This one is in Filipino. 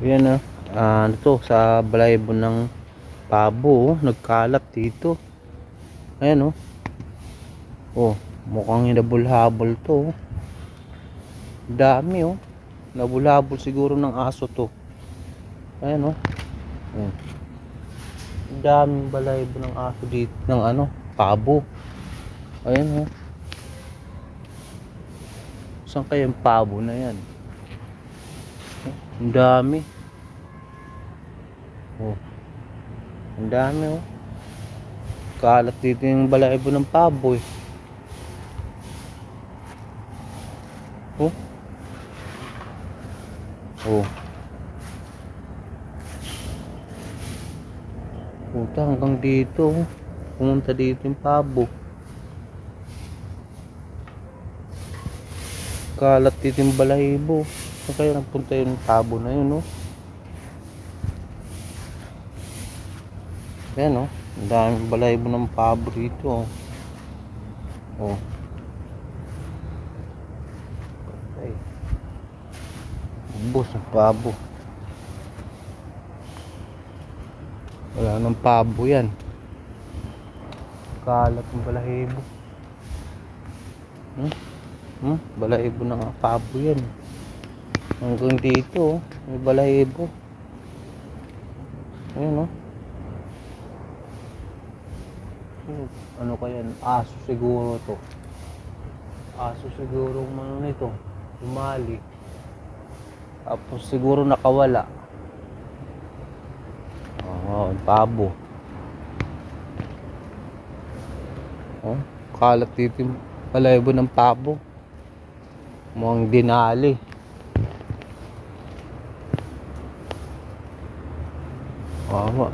Yan ah. Ah, ano to, sa balaybo ng pabo, oh. nagkalat dito. Ayan oh. Oh, mukhang hinabol-habol to. oh. Dami oh. Nabulhabol siguro ng aso to. Ayan oh. Ayan. Daming balaybo ng aso dito, ng ano, pabo. Ayan oh. Saan kaya yung pabo na yan? Ang dami. Oh. Ang dami oh. Kalat dito yung balaybo ng pabo eh. Oh. Oh. Puta hanggang dito. oh. Pumunta dito yung pabo. Kalat dito yung balahibo. Saan kaya nagpunta yung pabo na yun, no? Ayan, oh. Ang daming balahibo ng pabo dito, oh. Oh. Patay. Ng pabo. Wala nang pabo yan. Kalat ng balahibo. Hmm? Hmm? Balahibo ng pabo yan. Hanggang dito, oh. may balahibo. Ayun, oh. Oh, Ano kaya? Aso siguro to. Aso siguro ano nito. Lumali. Tapos siguro nakawala. Ang pabo. Oh, kalat dito yung balahibo ng pabo. Mukhang dinali. 娃娃。